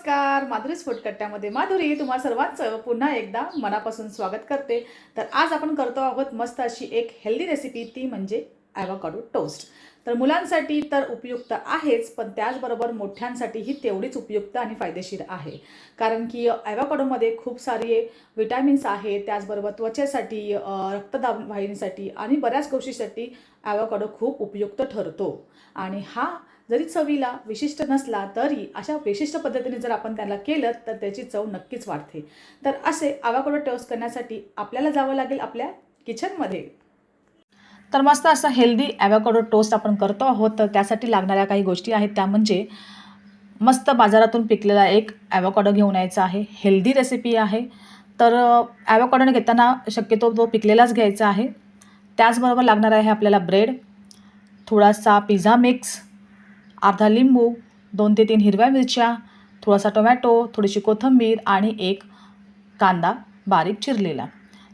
नमस्कार. माधुरी फुटकट्ट्यामध्ये माधुरी तुम्हा सर्वांचं पुन्हा एकदा मनापासून स्वागत करते. तर आज आपण करतो आहोत मस्त अशी एक हेल्दी रेसिपी ती म्हणजे ॲवोकाडो टोस्ट तर मुलांसाठी तर उपयुक्त आहेच पण त्याचबरोबर मोठ्यांसाठीही तेवढीच उपयुक्त आणि फायदेशीर आहे. कारण की ॲवोकाडोमध्ये खूप सारे विटॅमिन्स आहेत त्याचबरोबर त्वचेसाठी रक्तदाब वाहिनीसाठी आणि बऱ्याच गोष्टीसाठी ॲवोकाडो खूप उपयुक्त ठरतो. आणि हा जरी चवीला विशिष्ट नसला तरी अशा विशिष्ट पद्धतीने जर आपण त्याला केलं तर त्याची चव नक्कीच वाढते. तर असे आवाकडो टोस्ट करण्यासाठी आपल्याला जावं लागेल आपल्या किचनमध्ये तर मस्त असं हेल्दी ॲव्हॅकडो टोस्ट आपण करतो आहोत. तर त्यासाठी लागणाऱ्या काही गोष्टी आहेत त्या म्हणजे मस्त बाजारातून पिकलेला एक ॲव्हॅकडो घेऊन यायचा आहे. हेल्दी रेसिपी आहे. तर ॲव्हॅकडोने घेताना शक्यतो तो पिकलेलाच घ्यायचा आहे. त्याचबरोबर लागणार आहे आपल्याला ब्रेड थोडासा पिझ्झा मिक्स अर्धा लिंबू दोन ते तीन हिरव्या मिरच्या थोडासा टोमॅटो थोडीशी कोथिंबीर आणि एक कांदा बारीक चिरलेला.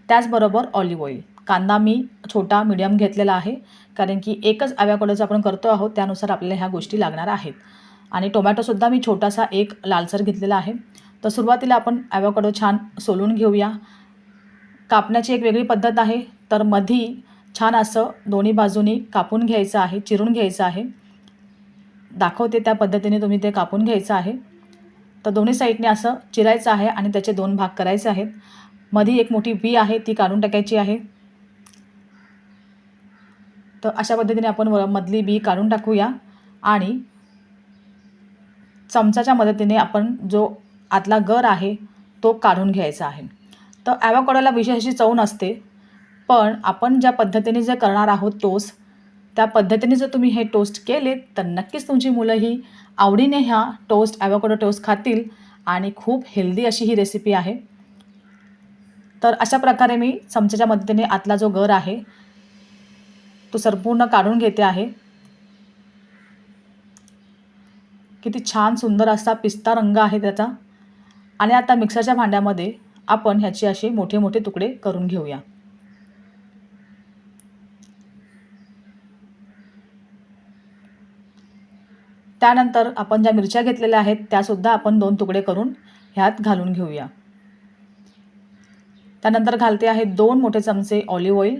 त्याचबरोबर ऑलिव्ह ऑइल. कांदा मी छोटा मिडियम घेतलेला आहे कारण की एकच ॲव्याकडोचं आपण करतो आहोत त्यानुसार आपल्याला ह्या गोष्टी लागणार आहेत. आणि टोमॅटोसुद्धा मी छोटासा एक लालसर घेतलेला आहे. तर सुरुवातीला आपण ॲव्याकडो छान सोलून घेऊया. कापण्याची एक वेगळी पद्धत आहे. तर मधी छान असं दोन्ही बाजूनी कापून घ्यायचं आहे चिरून घ्यायचं आहे. दाखवते त्या पद्धतीने तुम्ही ते कापून घ्यायचं आहे. तर दोन्ही साईडने असं चिरायचं आहे आणि त्याचे दोन भाग करायचे आहेत. मध्ये एक मोठी बी आहे ती काढून टाकायची आहे. तर अशा पद्धतीने आपण मधली बी काढून टाकूया आणि चमचाच्या मदतीने आपण जो आतला गर आहे तो काढून घ्यायचा आहे. तर ॲवाकडोला विशेष अशी चव नसते पण आपण ज्या पद्धतीने जे करणार आहोत तोच त्या पद्धतीने जर तुम्ही हे टोस्ट केले तर नक्कीच तुमची मुलंही आवडीने ह्या टोस्ट ॲवोकडो टोस्ट खातील आणि खूप हेल्दी अशी ही रेसिपी आहे. तर अशा प्रकारे मी चमच्याच्या मदतीने आतला जो गर आहे तो संपूर्ण काढून घेते आहे. किती छान सुंदर असा पिस्ता रंग आहे त्याचा. आणि आता मिक्सरच्या भांड्यामध्ये आपण ह्याचे असे मोठे मोठे तुकडे करून घेऊया. त्यानंतर आपण ज्या मिरच्या घेतलेल्या आहेत त्यासुद्धा आपण दोन तुकडे करून ह्यात घालून घेऊया. त्यानंतर घालते आहे दोन मोठे चमचे ऑलिव्ह ऑइल.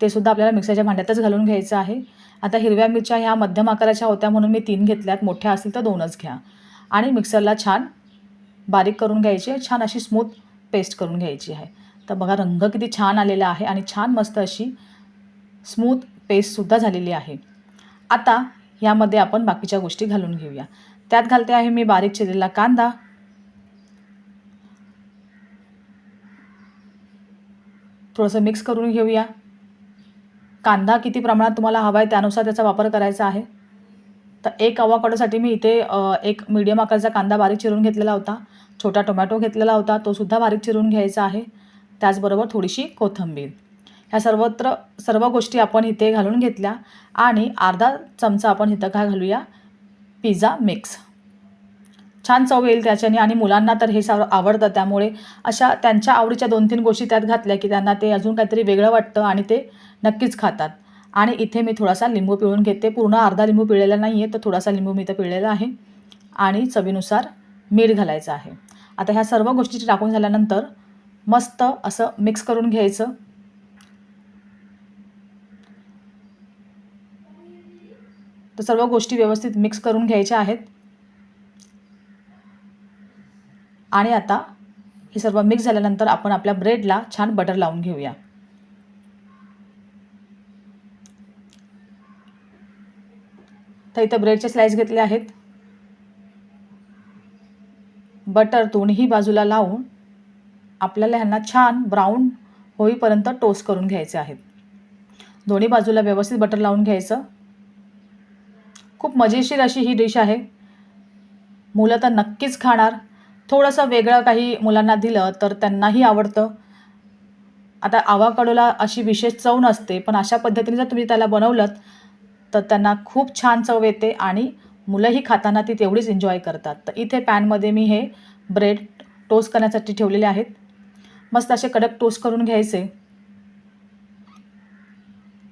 ते सुद्धा आपल्याला मिक्सरच्या भांड्यातच घालून घ्यायचं आहे. आता हिरव्या मिरच्या ह्या मध्यम आकाराच्या होत्या म्हणून मी तीन घेतल्यात. मोठ्या असतील तर दोनच घ्या. आणि मिक्सरला छान बारीक करून घ्यायची आहे छान अशी स्मूथ पेस्ट करून घ्यायची आहे. तर बघा रंग किती छान आलेला आहे आणि छान मस्त अशी स्मूथ पेस्टसुद्धा झालेली आहे. आता यामध्ये आपण बाकीच्या गोष्टी घालून घेऊया. त्यात घालते आहे मी बारीक चिरलेला कांदा. थोडंसं मिक्स करून घेऊया. कांदा किती प्रमाणात तुम्हाला हवा आहे त्यानुसार त्याचा वापर करायचा आहे. तर एक अवाकडोसाठी मी इथे एक मीडियम आकाराचा कांदा बारीक चिरून घेतलेला होता. छोटा टोमॅटो घेतलेला होता. तो सुद्धा बारीक चिरून घ्यायचा आहे. त्याचबरोबर थोडीशी कोथिंबीर. ह्या सर्वत्र सर्व गोष्टी आपण इथे घालून घेतल्या आणि अर्धा चमचा आपण इथं काय घालूया. Pizza mix. छान चव येईल त्याच्याने आणि मुलांना तर हे सर्व आवडतं. त्यामुळे अशा त्यांच्या आवडीच्या दोन तीन गोष्टी त्यात घातल्या की त्यांना ते अजून काहीतरी वेगळं वाटतं आणि ते नक्कीच खातात. आणि इथे मी थोडासा लिंबू पिळून घेते. पूर्ण अर्धा लिंबू पिळलेला नाही आहे तर थोडासा लिंबू मी इथं पिळलेला आहे. आणि चवीनुसार मीठ घालायचं आहे. आता ह्या सर्व गोष्टी टाकून झाल्यानंतर मस्त असं मिक्स करून घ्यायचं. तर सर्व गोष्टी व्यवस्थित मिक्स करून घ्यायच्या आहेत. आणि आता हे सर्व मिक्स झाल्यानंतर आपण आपल्या ब्रेडला छान बटर लावून घेऊया. तर इथं ब्रेडचे स्लाइस घेतले आहेत. बटर दोन्ही बाजूला लावून आपल्याला ह्यांना छान ब्राऊन होईपर्यंत टोस्ट करून घ्यायचे आहेत. दोन्ही बाजूला व्यवस्थित बटर लावून घ्यायचं. खूप मजेशीर अशी ही डिश आहे. मुलं तर नक्कीच खाणार. थोडंसं वेगळं काही मुलांना दिलं तर त्यांनाही आवडतं. आता आवाकडोला अशी विशेष चव नसते पण अशा पद्धतीने जर तुम्ही त्याला बनवलं तर त्यांना खूप छान चव येते आणि मुलंही खाताना ती तेवढीच एन्जॉय करतात. तर इथे पॅनमध्ये मी हे ब्रेड टोस्ट करण्यासाठी ठेवलेले आहेत. मस्त असे कडक टोस्ट करून घ्यायचे.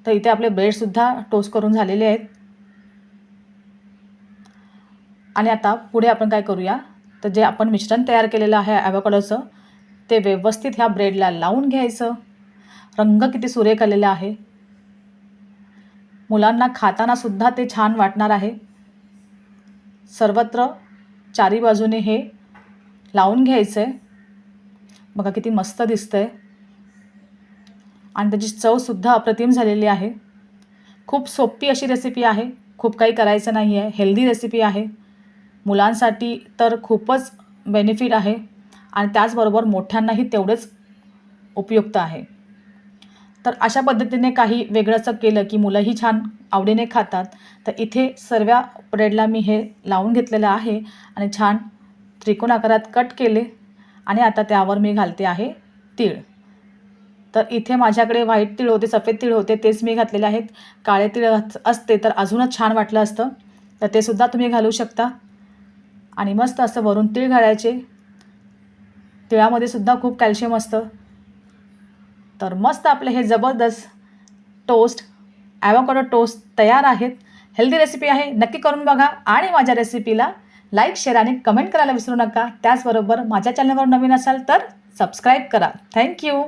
तर इथे आपले ब्रेडसुद्धा टोस्ट करून झालेले आहेत. आणि आता पुढे आपण काय करूया? तर जे आपण मिश्रण तयार केलेलं आहे ॲवोकाडोचं ते व्यवस्थित ह्या ब्रेडला लावून घ्यायचं. रंग किती सुरेख आलेला आहे. मुलांना खाताना सुद्धा ते छान वाटणार आहे. सर्वत्र चारी बाजूने हे लावून घ्यायचं आहे बघा किती मस्त दिसतं आहे आणि त्याची चवसुद्धा अप्रतिम झालेली आहे. खूप सोपी अशी रेसिपी आहे. खूप काही करायचं नाही आहे हेल्दी रेसिपी आहे. मुलांसाठी तर खूपच बेनिफिट आहे आणि त्याचबरोबर मोठ्यांनाही तेवढेच उपयुक्त आहे. तर अशा पद्धतीने काही वेगळंसं केलं की मुलंही छान आवडीने खातात तर इथे सर्व ब्रेडला मी हे लावून घेतलेलं आहे आणि छान त्रिकोण आकारात कट केले आणि आता त्यावर मी घालते आहे तीळ. तर इथे माझ्याकडे व्हाईट तीळ होते सफेद तीळ होते तेच मी घातलेले आहेत. काळे तीळ असते तर अजूनच छान वाटलं असतं तर ते सुद्धा तुम्ही घालू शकता. आणि मस्त असं वरून तीळ घालायचे. तिळामध्ये सुद्धा खूप कॅल्शियम असतं. तर मस्त आपले हे जबरदस्त टोस्ट ॲवोकाडो टोस्ट तयार आहेत. हेल्दी रेसिपी आहे नक्की करून बघा. आणि माझ्या रेसिपीला लाईक शेअर आणि कमेंट करायला विसरू नका. त्याचबरोबर माझ्या चॅनलवर नवीन असाल तर सबस्क्राईब करा. थँक्यू